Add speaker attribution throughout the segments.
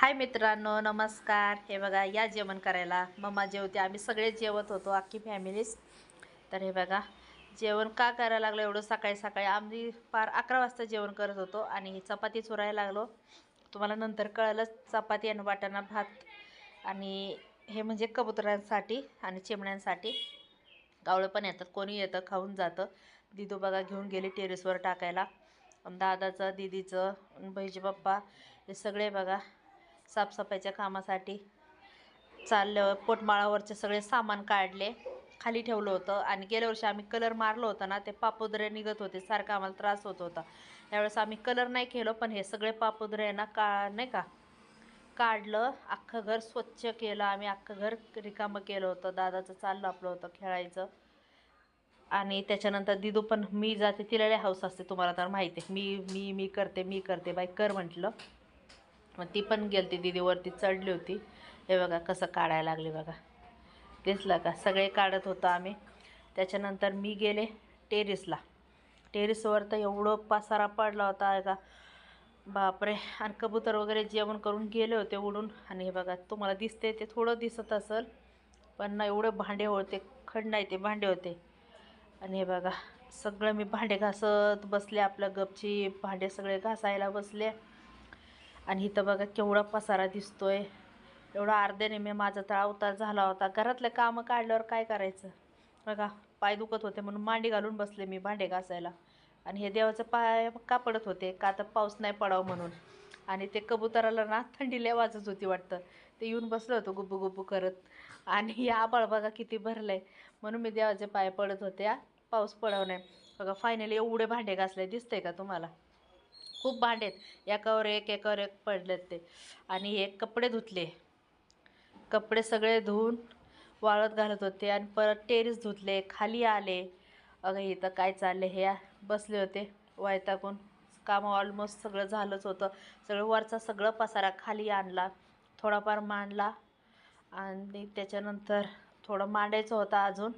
Speaker 1: हाय मित्रांनो नमस्कार. हे बघा या जेवण करायला मम्मा जेवते. आम्ही सगळे जेवत होतो अख्खी फॅमिलीच. तर हे बघा जेवण का करायला लागलं? एवढं सकाळी सकाळी आम्ही पार अकरा वाजता जेवण करत होतो आणि चपाती चुरायला लागलो. तुम्हाला नंतर कळलंच चपाती आणि वाटाणा भात आणि हे म्हणजे कबुतरांसाठी आणि चिमण्यांसाठी. कावळं पण येतात कोणी येतं खाऊन जातं. दिदू बघा घेऊन गेली टेरेसवर टाकायला. दादाचं दिदीचं भैजी पप्पा हे सगळे बघा साफसफाईच्या कामासाठी चाललं पोटमाळावरचे सगळे सामान काढले खाली ठेवलं होतं आणि गेल्या वर्षी आम्ही कलर मारलो होतं ना ते पापुद्रे निघत होते सारखं आम्हाला त्रास होत होता. त्यावेळेस आम्ही कलर नाही केलं पण हे सगळे पापुद्रे ना का नाही का काढलं अख्खं घर स्वच्छ केलं आम्ही अख्खं घर रिकामं केलं होतं दादाचं चाललं आपलं होतं खेळायचं. आणि त्याच्यानंतर दिदू पण मी जाते तिला हाऊस असते तुम्हाला तर माहिती आहे. मी मी मी करते मी करते बाई कर म्हटलं. मग ती पण गेलती दिदीवरती चढली होती. हे बघा कसं काढायला लागले बघा. दिसलं का? सगळे काढत होतो आम्ही. त्याच्यानंतर मी गेले टेरिसला. टेरिसवर तर एवढं पसारा पडला होता का? बापरे. आणि कबूतर वगैरे जेवण करून गेले होते उडून. आणि हे बघा तुम्हाला दिसते ते थोडं दिसत असेल पण ना एवढे भांडे होते खंड नाही ते भांडे होते. आणि हे बघा सगळं मी भांडे घासत बसले आपलं गपची भांडे सगळे घासायला बसले. आणि इथं बघा केवढा पसारा दिसतोय. एवढा अर्ध्या मी माझा तर अवतार झाला होता. घरातले कामं काढल्यावर काय करायचं? बघा पाय दुखत होते म्हणून मांडी घालून बसले मी भांडे घासायला. आणि हे देवाचं पाय का पडत होते? का तर पाऊस नाही पडावं म्हणून. आणि ते कबुतराला ना थंडी लय वाजत होती वाटतं. ते येऊन बसलं होतं गुब्बू गुब्बू करत. आणि या आबाळ बघा किती भरलं आहे म्हणून मी देवाचे पाय पडत होते पाऊस पडाव नाही बघा फायनली एवढे भांडे घासले. दिसतंय का तुम्हाला? खूप भांडे आहेत. एकावर एक एकावर एक पडलेत ते. आणि हे कपडे धुतले. कपडे सगळे धुवून वाळत घालत होते आणि परत टेरिस धुतले खाली आले. अगं इथं काय चाललं हे बसले होते वायताकून कामं ऑलमोस्ट सगळं झालंच होतं. सगळं वरचा सगळं पसारा खाली आणला थोडाफार मांडला आणि त्याच्यानंतर थोडं मांडायचं होतं अजून.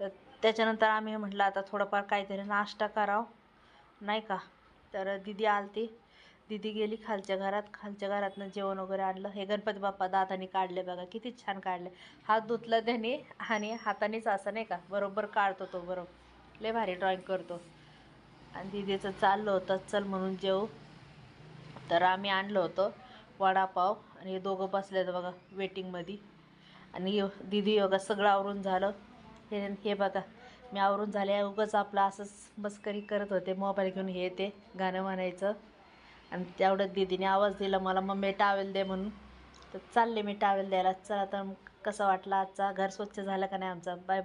Speaker 1: तर त्याच्यानंतर आम्ही म्हटलं आता थोडंफार काहीतरी नाश्ता करावं. नाही का? तर दिदी आलती. दिदी गेली खालच्या घरात. खालच्या घरातनं जेवण वगैरे आणलं. हे गणपती बाप्पा दाताने काढले बघा किती छान काढले. हात धुतला त्याने आणि हातानेच असं नाही का बरोबर काढतो तो बरोबर. लय भारी ड्रॉइंग करतो. आणि दिदीचं चाललं होतं चल म्हणून जेऊ. तर आम्ही आणलं होतं वडापाव आणि हे दोघं बसले बघा वेटिंगमध्ये आणि दिदी बघा सगळं आवरून झालं. हे हे बघा मी आवरून झाले उगाच आपलं असंच मस्करी करत होते. मोबाईल घेऊन हे ते गाणं म्हणायचं. आणि तेवढ्यात दिदीने आवाज दिला मला मम्मी टावेल दे म्हणून. तर चालले मी टावेल द्यायला. चला तर कसं वाटलं आजचा? घर स्वच्छ झालं का नाही आमचा? Bye bye